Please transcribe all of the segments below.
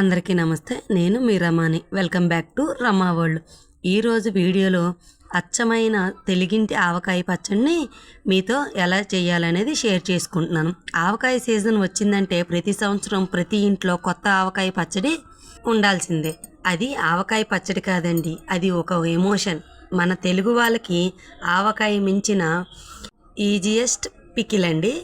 అందరికీ నమస్తే. నేను మీ Ramani. Welcome back to Rama world. ఈరోజు వీడియోలో అచ్చమైన తెలుగింటి ఆవకాయ పచ్చడిని మీతో ఎలా చేయాలనేది షేర్ చేసుకుంటున్నాను. ఆవకాయ సీజన్ వచ్చిందంటే ప్రతి సంవత్సరం ప్రతి ఇంట్లో కొత్త ఆవకాయ పచ్చడి ఉండాల్సిందే. అది ఆవకాయ పచ్చడి కాదండి అది ఒక ఎమోషన్. మన తెలుగు వాళ్ళకి ఆవకాయ మించిన ఈజియెస్ట్ పికిల్ అండి.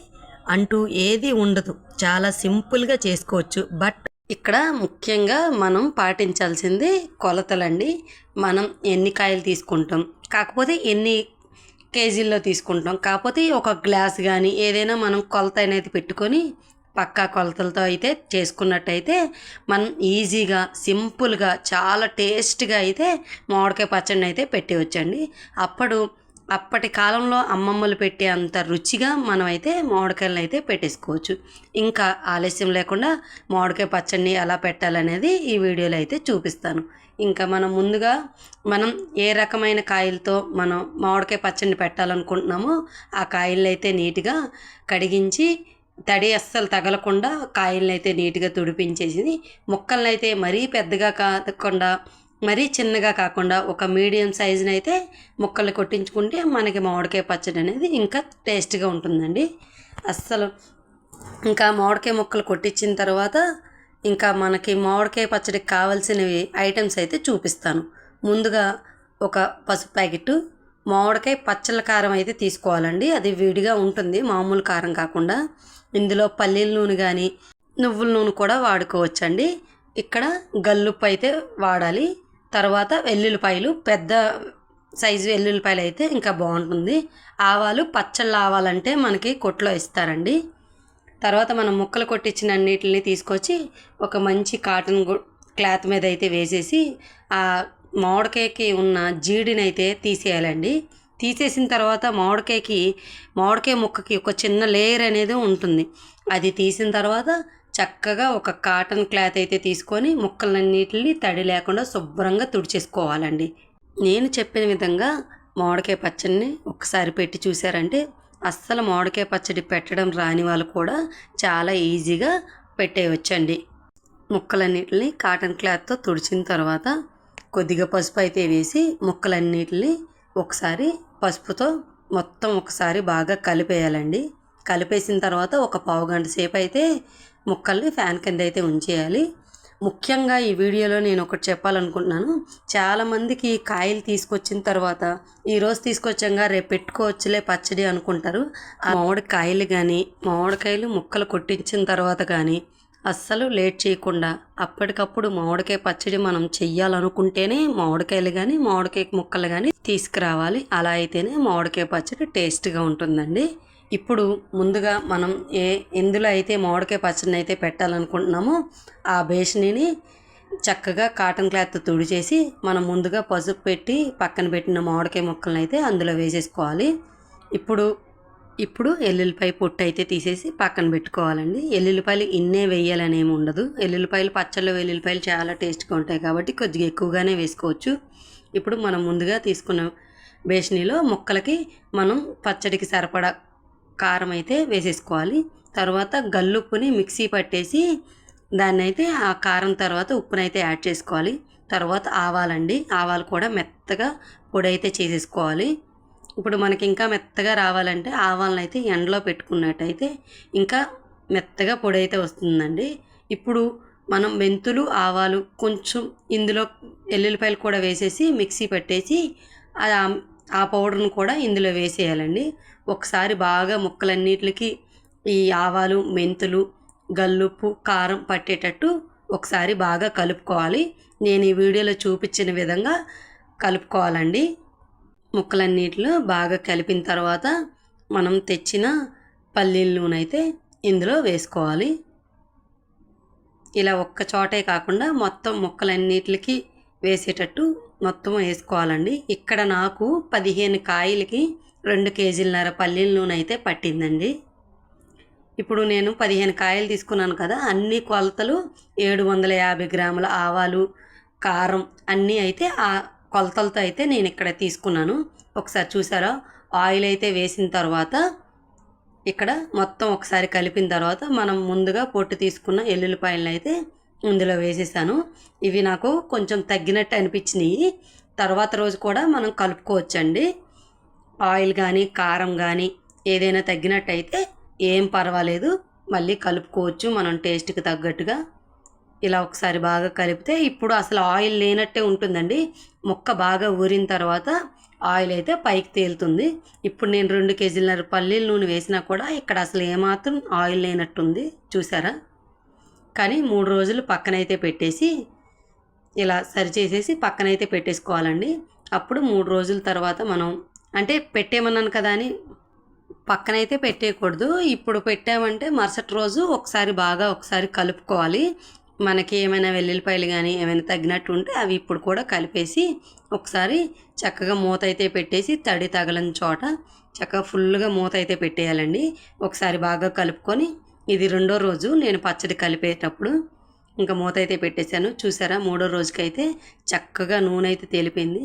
అంటూ ఏది ఉండదు. చాలా సింపుల్గా చేసుకోవచ్చు. బట్ ఇక్కడ ముఖ్యంగా మనం పాటించాల్సింది కొలతలండి. మనం ఎన్ని కాయలు తీసుకుంటాం. కాకపోతే ఎన్ని కేజీల్లో తీసుకుంటాం. కాకపోతే ఒక గ్లాస్ కానీ ఏదైనా మనం కొలత అనేది పెట్టుకొని పక్కా కొలతలతో అయితే చేసుకున్నట్టయితే మనం ఈజీగా సింపుల్గా చాలా టేస్ట్గా అయితే మామిడికాయ పచ్చడిని అయితే పెట్టేవచ్చండి అప్పుడు అప్పటి కాలంలో అమ్మమ్మలు పెట్టే అంత రుచిగా మనమైతే మామిడికాయలను అయితే పెట్టేసుకోవచ్చు. ఇంకా ఆలస్యం లేకుండా మామిడికాయ పచ్చడిని ఎలా పెట్టాలనేది ఈ వీడియోలో అయితే చూపిస్తాను. ఇంకా మనం ముందుగా మనం ఏ రకమైన కాయలతో మనం మామిడికాయ పచ్చడిని పెట్టాలనుకుంటున్నామో ఆ కాయలను అయితే నీట్గా కడిగించి తడి అస్సలు తగలకుండా కాయలను అయితే నీట్గా తుడిపించేసి ముక్కలను అయితే మరీ పెద్దగా కాకుండా మరీ చిన్నగా కాకుండా ఒక మీడియం సైజుని అయితే ముక్కలు కొట్టించుకుంటే మనకి మామిడికాయ పచ్చడి అనేది ఇంకా టేస్ట్గా ఉంటుందండి. అస్సలు ఇంకా మామిడికాయ ముక్కలు కొట్టించిన తర్వాత ఇంకా మనకి మామిడికాయ పచ్చడికి కావాల్సినవి ఐటమ్స్ అయితే చూపిస్తాను. ముందుగా ఒక పసుపు ప్యాకెట్ మామిడికాయ పచ్చళ్ళ కారం అయితే తీసుకోవాలండి. అది విడిగా ఉంటుంది మామూలు కారం కాకుండా. ఇందులో పల్లీల నూనె కానీ నువ్వుల నూనె కూడా వాడుకోవచ్చండి. ఇక్కడ గల్లుప్పు అయితే వాడాలి. తర్వాత వెల్లుల్లిపాయలు పెద్ద సైజు వెల్లుల్లిపాయలు అయితే ఇంకా బాగుంటుంది. ఆవాలు పచ్చళ్ళు ఆవాలంటే మనకి కొట్లో ఇస్తారండి తర్వాత మనం ముక్కలు కొట్టించిన అన్నిటిని తీసుకొచ్చి ఒక మంచి కాటన్ క్లాత్ మీద అయితే వేసేసి ఆ మామిడికాయకి ఉన్న జీడిని అయితే తీసేయాలండి. తీసేసిన తర్వాత మామిడికాయకి మామిడికాయ ముక్కకి ఒక చిన్న లేయర్ అనేది ఉంటుంది. అది తీసిన తర్వాత చక్కగా ఒక కాటన్ క్లాత్ అయితే తీసుకొని ముక్కలన్నిటిని తడి లేకుండా శుభ్రంగా తుడిచేసుకోవాలండి. నేను చెప్పిన విధంగా మామిడికాయ పచ్చడిని ఒకసారి పెట్టి చూసారంటే అస్సలు మామిడికాయ పచ్చడి పెట్టడం రాని వాళ్ళు కూడా చాలా ఈజీగా పెట్టేయవచ్చండి ముక్కలన్నిటిని కాటన్ క్లాత్తో తుడిచిన తర్వాత కొద్దిగా పసుపు అయితే వేసి ముక్కలన్నిటిని ఒకసారి పసుపుతో మొత్తం ఒకసారి బాగా కలిపేయాలండి. కలిపేసిన తర్వాత ఒక పావు గంట సేపు అయితే ముక్కల్ని ఫ్యాన్ కింద అయితే ఉంచేయాలి. ముఖ్యంగా ఈ వీడియోలో నేను ఒకటి చెప్పాలనుకుంటున్నాను. చాలామందికి కాయలు తీసుకొచ్చిన తర్వాత ఈరోజు తీసుకొచ్చాక రేపు పెట్టుకోవచ్చులే పచ్చడి అనుకుంటారు. ఆ మామిడికాయలు కానీ మామిడికాయలు ముక్కలు కొట్టించిన తర్వాత కానీ అస్సలు లేట్ చేయకుండా అప్పటికప్పుడు మామిడికాయ పచ్చడి మనం చెయ్యాలనుకుంటేనే మామిడికాయలు కానీ మామిడికాయ ముక్కలు కానీ తీసుకురావాలి. అలా అయితేనే మామిడికాయ పచ్చడి టేస్ట్గా ఉంటుందండి. ఇప్పుడు ముందుగా మనం ఏ ఎందులో అయితే మామిడికాయ పచ్చడిని అయితే పెట్టాలనుకుంటున్నామో ఆ బేషనీని చక్కగా కాటన్ క్లాత్ తుడిచేసి మనం ముందుగా పసుపు పెట్టి పక్కన పెట్టిన మామిడికాయ ముక్కలను అయితే అందులో వేసేసుకోవాలి. ఇప్పుడు ఇప్పుడు ఎల్లుల్లిపాయ పొట్టు అయితే తీసేసి పక్కన పెట్టుకోవాలండి. ఎల్లుల్లిపాయలు ఇన్నే వేయాలని ఏమి ఉండదు. ఎల్లుల్లిపాయలు పచ్చళ్ళు వెల్లుల్లిపాయలు చాలా టేస్ట్గా ఉంటాయి కాబట్టి కొద్దిగా ఎక్కువగానే వేసుకోవచ్చు. ఇప్పుడు మనం ముందుగా తీసుకున్న బేషనీలో ముక్కలకి మనం పచ్చడికి సరిపడా కారం అయితే వేసేసుకోవాలి. తర్వాత గల్లుప్పుని మిక్సీ పట్టేసి దాన్ని అయితే ఆ కారం తర్వాత ఉప్పునైతే యాడ్ చేసుకోవాలి. తర్వాత ఆవాలండి. ఆవాలు కూడా మెత్తగా పొడి అయితే చేసేసుకోవాలి. ఇప్పుడు మనకి ఇంకా మెత్తగా రావాలంటే ఆవాలను అయితే ఎండలో పెట్టుకున్నట్టయితే ఇంకా మెత్తగా పొడి అయితే వస్తుందండి. ఇప్పుడు మనం మెంతులు ఆవాలు కొంచెం ఇందులో ఎల్లుల్లిపాయలు కూడా వేసేసి మిక్సీ పెట్టేసి ఆ పౌడర్ను కూడా ఇందులో వేసేయాలండి. ఒకసారి బాగా ముక్కలన్నిటికి ఈ ఆవాలు మెంతులు గల్లుప్పు కారం పట్టేటట్టు ఒకసారి బాగా కలుపుకోవాలి. నేను ఈ వీడియోలో చూపించిన విధంగా కలుపుకోవాలండి. ముక్కలన్నిటిలో బాగా కలిపిన తర్వాత మనం తెచ్చిన పల్లీల నూనె అయితే ఇందులో వేసుకోవాలి. ఇలా ఒక్క చోటే కాకుండా మొత్తం ముక్కలన్నిటికి వేసేటట్టు మొత్తం వేసుకోవాలండి. ఇక్కడ నాకు పదిహేను కాయలకి రెండు కేజీలన్నర పల్లీల నూనె అయితే పట్టిందండి. ఇప్పుడు నేను పదిహేను కాయలు తీసుకున్నాను కదా అన్ని కొలతలు ఏడు వందల యాభై గ్రాముల ఆవాలు కారం అన్నీ అయితే ఆ కొలతలతో అయితే నేను ఇక్కడ తీసుకున్నాను. ఒకసారి చూసారా? ఆయిల్ అయితే వేసిన తర్వాత ఇక్కడ మొత్తం ఒకసారి కలిపిన తర్వాత మనం ముందుగా పొట్టు తీసుకున్న ఎల్లుల్లిపాయలను అయితే ఇందులో వేసేసాను. ఇవి నాకు కొంచెం తగ్గినట్టు అనిపించినాయి. తర్వాత రోజు కూడా మనం కలుపుకోవచ్చండి. ఆయిల్ కానీ కారం కానీ ఏదైనా తగ్గినట్టయితే ఏం పర్వాలేదు. మళ్ళీ కలుపుకోవచ్చు మనం టేస్ట్కి తగ్గట్టుగా. ఇలా ఒకసారి బాగా కలిపితే ఇప్పుడు అసలు ఆయిల్ లేనట్టే ఉంటుందండి. ముక్క బాగా ఊరిన తర్వాత ఆయిల్ అయితే పైకి తేలుతుంది. ఇప్పుడు నేను రెండు కేజీలన్నర పల్లీల నూనె వేసినా కూడా ఇక్కడ అసలు ఏమాత్రం ఆయిల్ లేనట్టుంది. చూసారా? కానీ మూడు రోజులు పక్కనైతే పెట్టేసి ఇలా సరి చేసేసి పక్కనైతే పెట్టేసుకోవాలండి. అప్పుడు మూడు రోజుల తర్వాత మనం అంటే పెట్టేమన్నాను కదా అని పక్కనైతే పెట్టేయకూడదు. ఇప్పుడు పెట్టామంటే మరుసటి రోజు ఒకసారి బాగా ఒకసారి కలుపుకోవాలి. మనకి ఏమైనా వెల్లుల్లిపాయలు కానీ ఏమైనా తగ్గినట్టు ఉంటే అవి ఇప్పుడు కూడా కలిపేసి ఒకసారి చక్కగా మూత అయితే పెట్టేసి తడి తగలని చోట చక్కగా ఫుల్గా మూత అయితే పెట్టేయాలండి. ఒకసారి బాగా కలుపుకొని ఇది రెండో రోజు నేను పచ్చడి కలిపేటప్పుడు ఇంకా మూత అయితే పెట్టేశాను. చూసారా? మూడో రోజుకైతే చక్కగా నూనె అయితే తేలిపోయింది.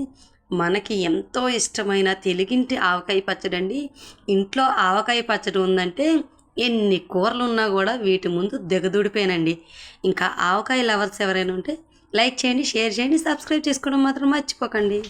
మనకి ఎంతో ఇష్టమైన తెలుగింటి ఆవకాయ పచ్చడి అండి ఇంట్లో ఆవకాయ పచ్చడి ఉందంటే ఎన్ని కూరలు ఉన్నా కూడా వీటి ముందు దిగదుడిపోయానండి. ఇంకా ఆవకాయ లవర్స్ ఎవరైనా ఉంటే లైక్ చేయండి షేర్ చేయండి సబ్స్క్రైబ్ చేసుకోవడం మాత్రం మర్చిపోకండి.